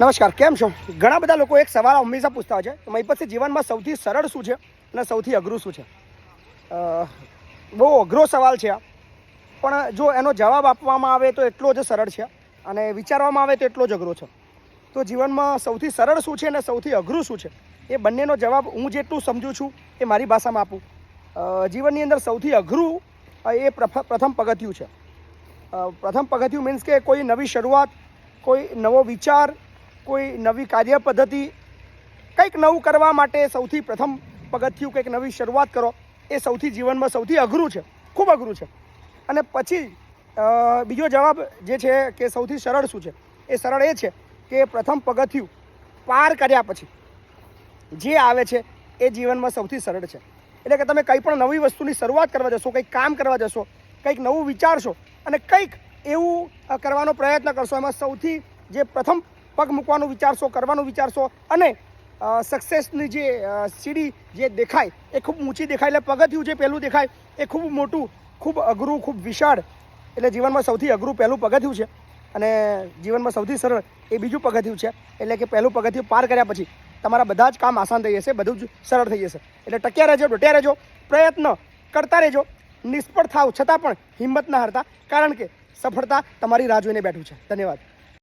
નમસ્કાર, કેમ છો? ઘણા બધા લોકો એક સવાલ હંમેશા પૂછતા હોય છે તો મહી પાસે જીવનમાં સૌથી સરળ શું છે અને સૌથી અઘરું શું છે? બહુ અઘરો સવાલ છે આ. પણ જો એનો જવાબ આપવામાં આવે તો એટલો જ સરળ છે અને વિચારવામાં આવે તો એટલો જ અઘરો છે. તો જીવનમાં સૌથી સરળ શું છે અને સૌથી અઘરું શું છે? એ બંનેનો જવાબ હું જેટલું સમજુ છું એ મારી ભાષામાં આપું. જીવનની અંદર સૌથી અઘરું એ પ્રથમ પગથિયું છે. પ્રથમ પગથિયું મીન્સ કે કોઈ નવી શરૂઆત, કોઈ નવો વિચાર કોઈ નવી કાર્ય પદ્ધતિ કંઈક નવું કરવા માટે સૌથી પ્રથમ પગથિયું કંઈક નવી શરૂઆત કરો, એ સૌથી જીવનમાં સૌથી અઘરું છે, ખૂબ અઘરું છે. અને પછી બીજો જવાબ જે છે કે સૌથી સરળ શું છે? એ સરળ એ છે કે પ્રથમ પગથિયું પાર કર્યા પછી જે આવે છે, એ જીવનમાં સૌથી સરળ છે. એટલે કે તમે કંઈ પણ નવી વસ્તુની શરૂઆત કરવા જશો, કંઈક કામ કરવા જશો, કંઈક નવું વિચારશો અને કંઈક એવું કરવાનો પ્રયત્ન કરશો, એમાં સૌથી જે પ્રથમ પગ મૂકવાનું વિચારશો, કરવાનું વિચારશો અને સક્સેસની જે સીડી જે દેખાય, એ ખૂબ ઊંચી દેખાય એટલે પગથિયું જે પહેલું દેખાય, એ ખૂબ મોટું, ખૂબ અઘરું, ખૂબ વિશાળ, એટલે જીવનમાં સૌથી અઘરું પહેલું પગથિયું છે. અને જીવનમાં સૌથી સરળ એ બીજું પગથિયું છે. એટલે કે પહેલું પગથિયું પાર કર્યા પછી તમારા બધા જ કામ આસાન થઈ જશે, બધું જ સરળ થઈ જશે. એટલે ટક્યા રહેજો, ડોટ્યા રહેજો, પ્રયત્ન કરતા રહેજો. નિષ્ફળ થાવ છતાં પણ હિંમત ન હારતા, કારણ કે સફળતા તમારી રાહ જોઈને બેઠું છે. ધન્યવાદ.